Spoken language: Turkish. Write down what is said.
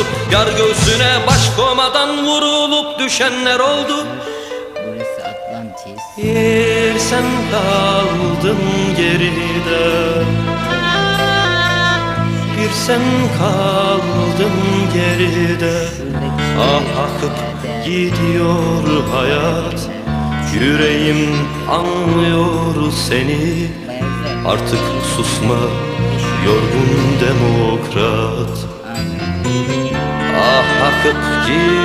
oldu. Yar göğsüne baş komadan vurulup düşenler oldu. Burası Atlantis. Bir sen kaldın geride. Bir sen kaldın geride. Ah akıp gidiyor hayat. Yüreğim anlıyor seni. Artık susma yorgun demokrat akıp gidiyor